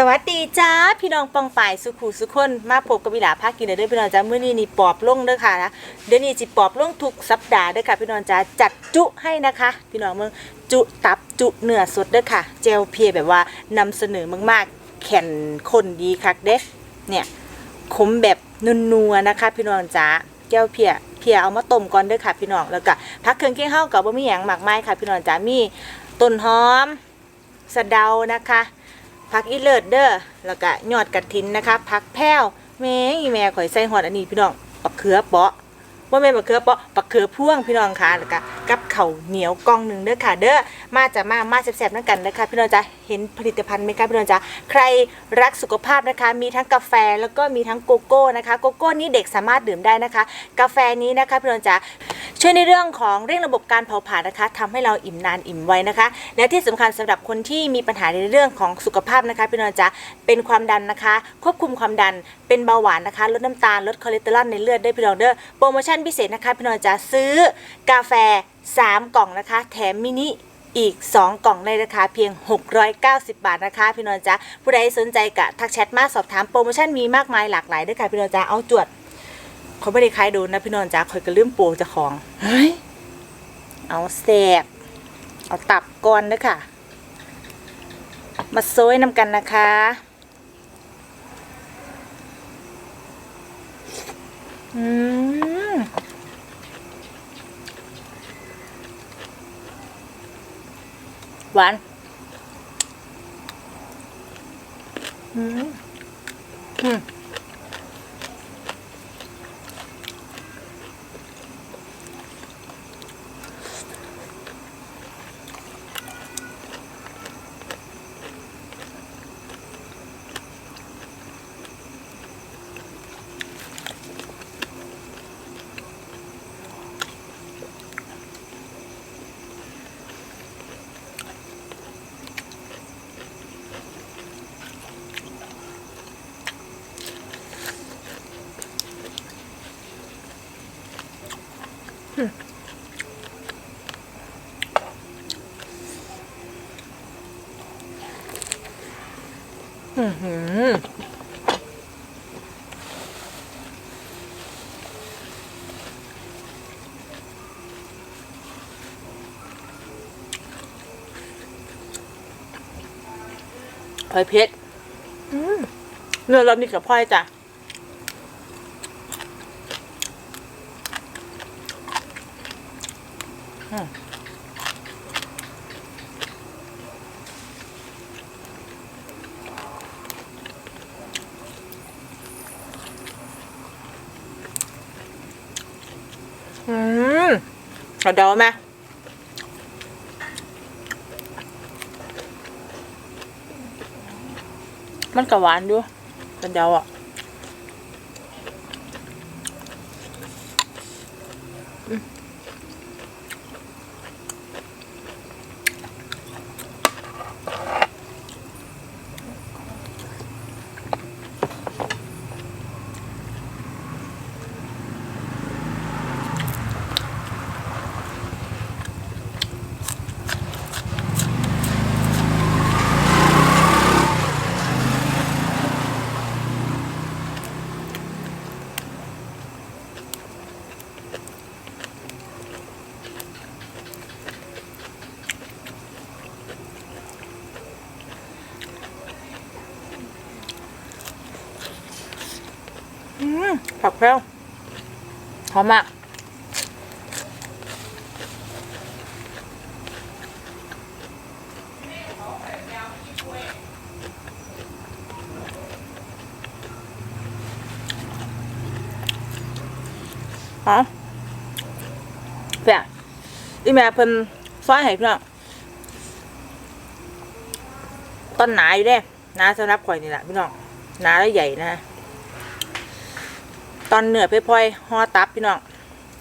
สวัสดีจ้าพี่น้องปองป่ายสุขุสุขคนมาพบกับวิลาภาคกินเด้อพี่น้องจ้าเมื้อนี้นี่ปอบลงเด้อค่ะนะเดี๋ยวนี้สิปอบลงทุกสัปดาห์เด้อค่ะพี่น้องจ้าจัดจุให้นะคะ พี่น้องเมืองจุตับจุเนื้อสดเด้อค่ะ เจลเพียแบบว่านำเสนอมากๆแข็นคนดีคักเด้เนี่ยขมแบบนัวๆนะคะ พี่น้องจ้าเจลเพียเพียเอามาต้มก่อนเด้อค่ะพี่น้องแล้วก็พักเครื่องเคียงเฮากับบ่มีหยังมากไมายค่ะ พี่น้องจ้ามีต้นหอมสะเดานะคะ ผักอีเลิศเด้อแล้วก็ยอดกระถินนะคะผักแพ้วแม่อีแม่ข่อยใส่หอดอันนี้พี่น้องปักเขือเปาะว่าแม่ปักเขือเปาะปักเขือพ่วงพี่น้องค่ะแล้วก็กับเข่าเหนียวกองหนึ่งเด้อค่ะ เด้อมาจะมามาแซ่บๆนั่นกันนะคะพี่น้องจ้ะ เห็นผลิตภัณฑ์ไหมคะพี่น้องจ้ะใครรักสุขภาพนะคะ มีทั้งกาแฟแล้วก็มีทั้งโกโก้นะคะ โกโก้นี้เด็กสามารถดื่มได้นะคะ กาแฟนี้นะคะพี่น้องจ้ะช่วยในเรื่องของเร่งระบบการเผาผลาญนะคะทำให้เราอิ่มนานอิ่มไวนะคะ และที่สำคัญสำหรับคนที่มีปัญหาในเรื่องของสุขภาพนะคะพี่นนท์จ๊ะเป็นความดันนะคะ ควบคุมความดันเป็นเบาหวานนะคะ ลดน้ำตาลลดคอเลสเตอรอลในเลือดได้พี่น้องเด้อโปรโมชั่นพิเศษนะคะพี่นนท์จ๊ะซื้อกาแฟ 3 กล่องนะคะ แถมมินิ อีก 2 กล่องในราคาเพียง 690 บาทนะคะ พี่นนท์จ๊ะผู้ใดสนใจกะทักแชทมาสอบถามโปรโมชั่นมีมากมายหลากหลายด้วยค่ะพี่นนท์จ๊ะเอาจวดเขาไม่ได้ขายโดนนะพี่นนท์จ๊ะคอยกระลืมโปรเจะของเฮ้ยเอาแสบเอาตับก่อนนะค่ะ มาโซยนำกันนะคะอืม หวานอืมอืม หือพลอยเพชรอืมเนื้อรอบนี้กับพลอยจ้ะอืม อืม เอาเดาไหมมันก็หวานด้วยเป็นเดาอะ ผักแพรวหอมมากฮะแปะอีแม่เพิ่นซอยให้พี่น้องต้นหนาอยู่เด้หนาสำหรับข่อยนี่แหละพี่น้องหนาและใหญ่นะ ตอนเหนือไปพลอยห่อตับพี่น้อง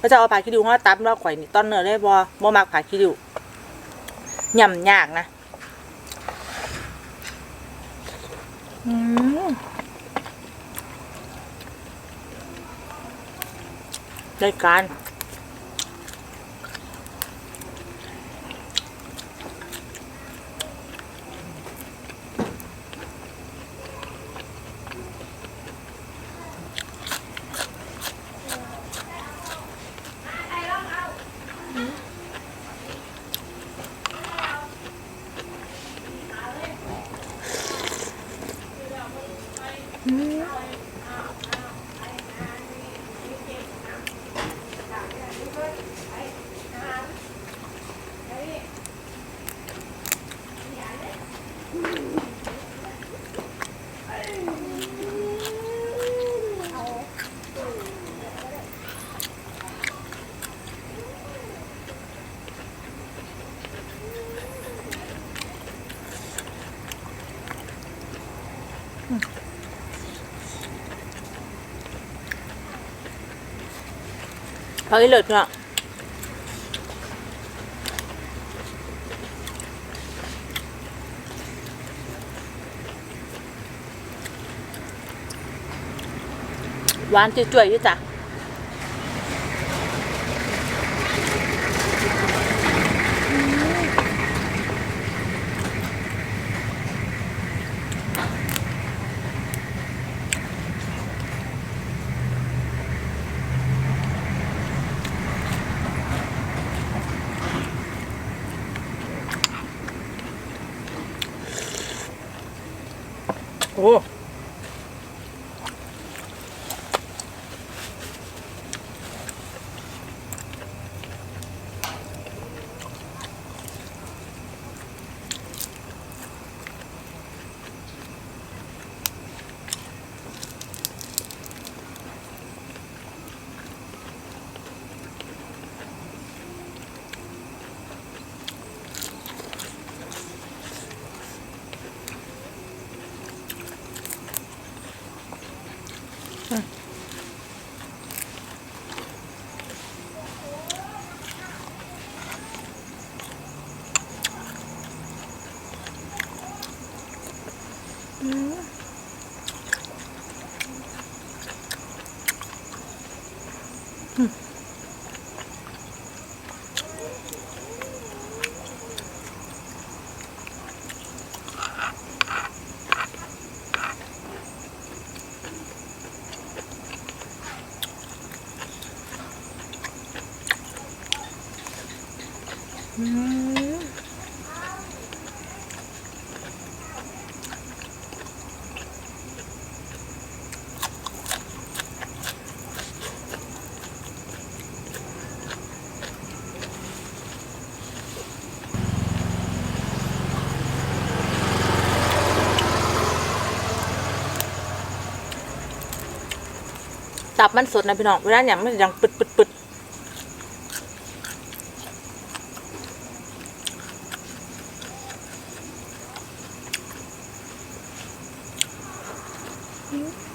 ก็จะเอาผักขี้ริ้วห่อตับเราข่อยนี่ตอนเหนือได้บอบอมักผักขี้ริ้วย่ำยากนะอืมได้การ เอาอีเลิศเถอะหวานจุ่ยๆอยู่จ้ะ ตับมันสดนะพี่น้องเวลาอย่างมันจะดังปึดปึดปึดอืม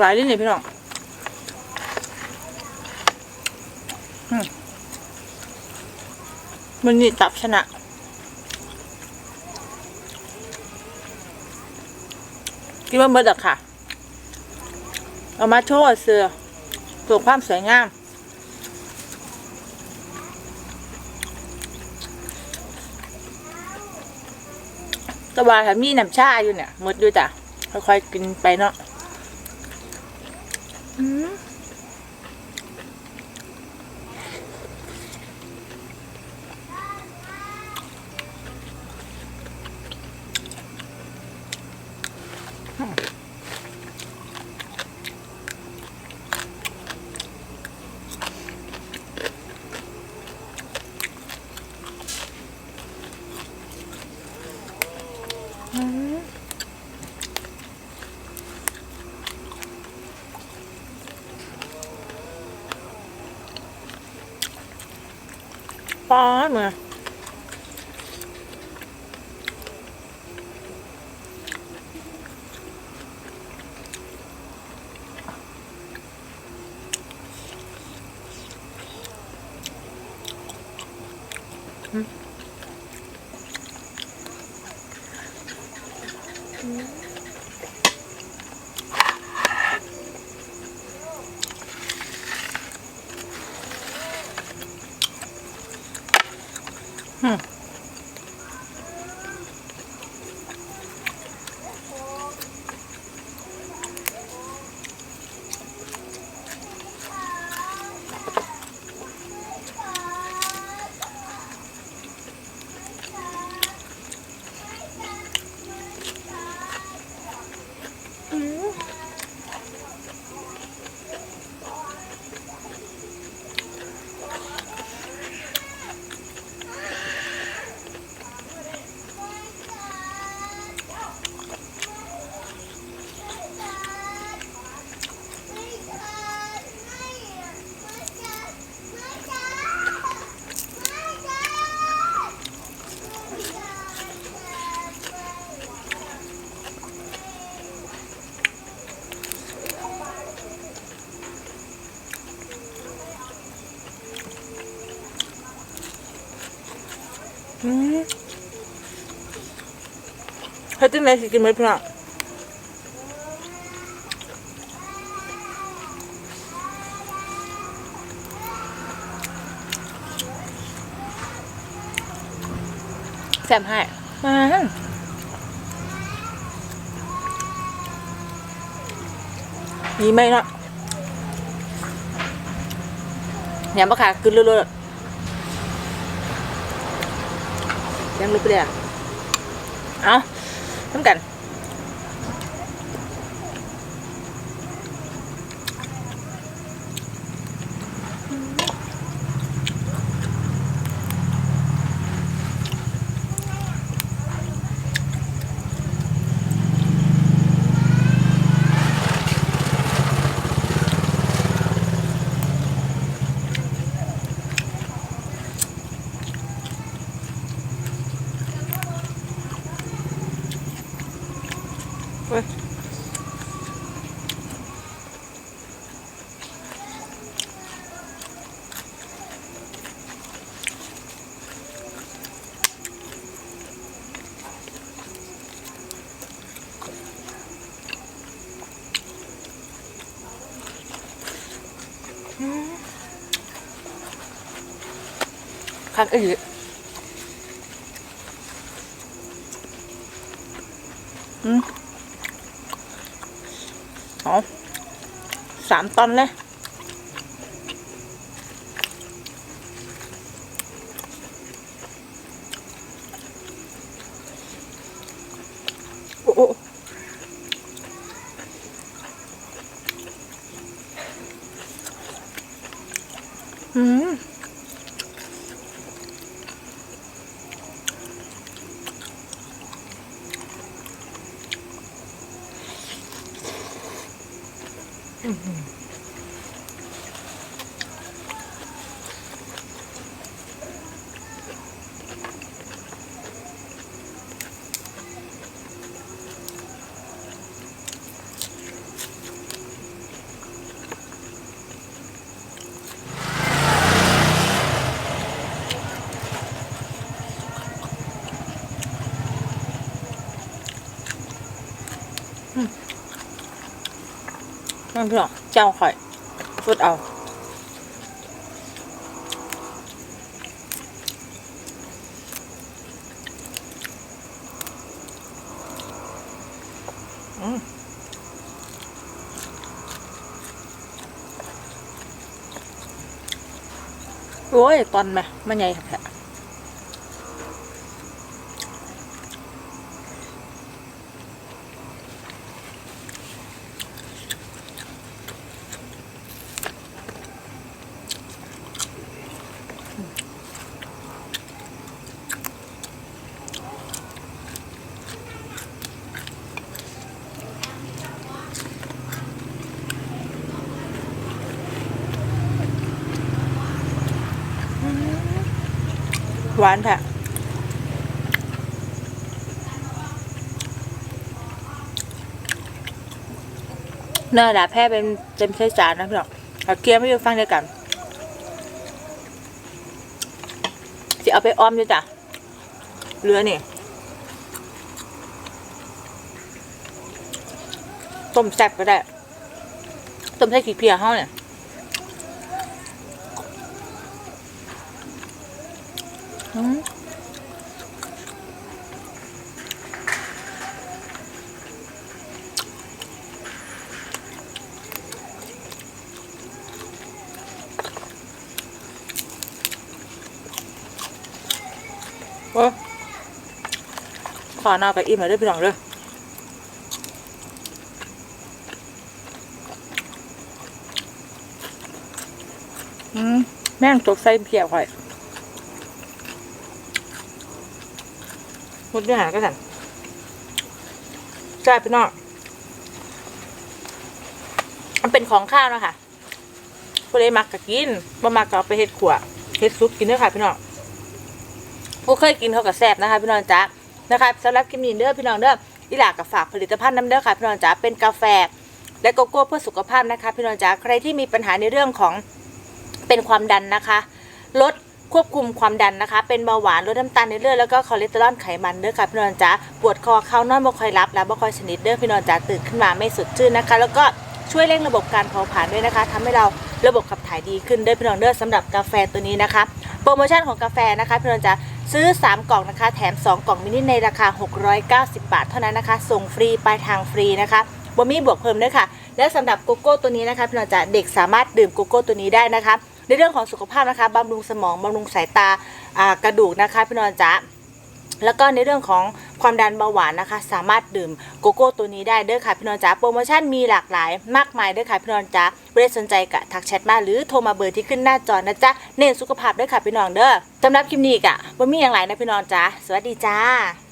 หลายเลยเนี่ยพี่น้องมันนี่ตับชนะคิดว่าเมื่อดอกค่ะ เอามาโชว์เสือตัวความสวยงามแตะวาค่ะมีน้ำชาอยู่เนี่ยหมดอยู่จ้ะค่อยๆกินไปเนาะ ป้ามาอืม เฮ้ยจังไรสิกินไหมพี่น้องแซมให้มามีไหมเนาะเนี่ยมะขามกึนเรื่อยๆยังลุกไปเลยอะ เอา ทำ คักอีกอืมเอสามตอนเลย 음. นั่นพี่น้องเจ้าข่อยฟุดเอาอืมโอ้ย ตอนไหมมันใหญ่แท้ หวานแท้เนื้อดาแพร่เป็นเต็มใช้จานนะพี่น้องเอาเกี๊ยวไม่อยู่ฟังเดียวกันจะเอาไปอ้อมด้วยจ้ะเรือนี่ต้มแซ่บก็ได้ ต้มใส่ขี้เพียเขาเนี่ย อืม โอ้ขอนาวกับอิ่มเลยเด้พี่น้องเด้ออืมแม่งตกใส่เพียข่อย หม ดเนื้อหาก็สั่นใช่พี่น้องมันเป็นของข้าวนะคะผู้ใดมักก็กินบ่มักก็เอาไปเฮ็ดขวเฮ็ดซุปกินเด้อค่ะพี่น้องผู้เคยกินเขาก็แซ่บนะคะพี่น้องจ๊ะนะคะสำหรับคลิปนี้เด้อพี่น้องเด้ออีหลากับฝากผลิตภัณฑ์น้ำเด้อค่ะพี่น้องจ๊ะเป็นกาแฟ และโกโก้เพื่อสุขภาพนะคะพี่น้องจ๊ะใครที่มีปัญหาในเรื่องของเป็นความดันนะคะ ลด ควบคุมความดันนะคะ เป็นเบาหวานลดน้ำตาลในเลือดแล้วก็คอเลสเตอรอลไขมันเด้อค่ะพี่น้องจ๋าปวดคอเข้านอนบ่ค่อยรับแล้วบ่ค่อยชนิดเด้อพี่น้องจ๋าตื่นขึ้นมาไม่สดชื่นนะคะ แล้วก็ช่วยเร่งระบบการเผาผลาญด้วยนะคะทำให้เราระบบขับถ่ายดีขึ้นด้อพี่น้องเด้อสำหรับกาแฟตัวนี้นะคะ โปรโมชั่นของกาแฟนะคะพี่น้องจ๋าซื้อ 3 กล่องนะคะ แถม 2 กล่องมินิในราคา 690 บาท เท่านั้นนะคะ ส่งฟรีปลายทางฟรีนะคะบ่มีบวกเพิ่มด้วยค่ะ และสำหรับโกโก้ตัวนี้นะคะพี่น้องจ๋าเด็กสามารถดื่มโกโก้ตัวนี้ได้นะคะ ในเรื่องของสุขภาพนะคะบำรุงสมองบำรุงสายตากระดูกนะคะพี่นองจ๋าแล้วก็ในเรื่องของความดันเบาหวานนะคะ สามารถดื่มโกโก้ตัวนี้ได้เด้อค่ะพี่นองจ๋าโปรโมชั่นมีหลากหลายมากมายเด้อค่ะพี่นองจ๋าไม่ได้สนใจกะทักแชทมาหรือโทรมาเบอร์ที่ขึ้นหน้าจอนะจ๊ะเน้นสุขภาพเด้อค่ะพี่น้องเด้อสำหรับคลิปนี้กะบ่มีอย่างไรนะพี่นองจ๋าสวัสดีจ้า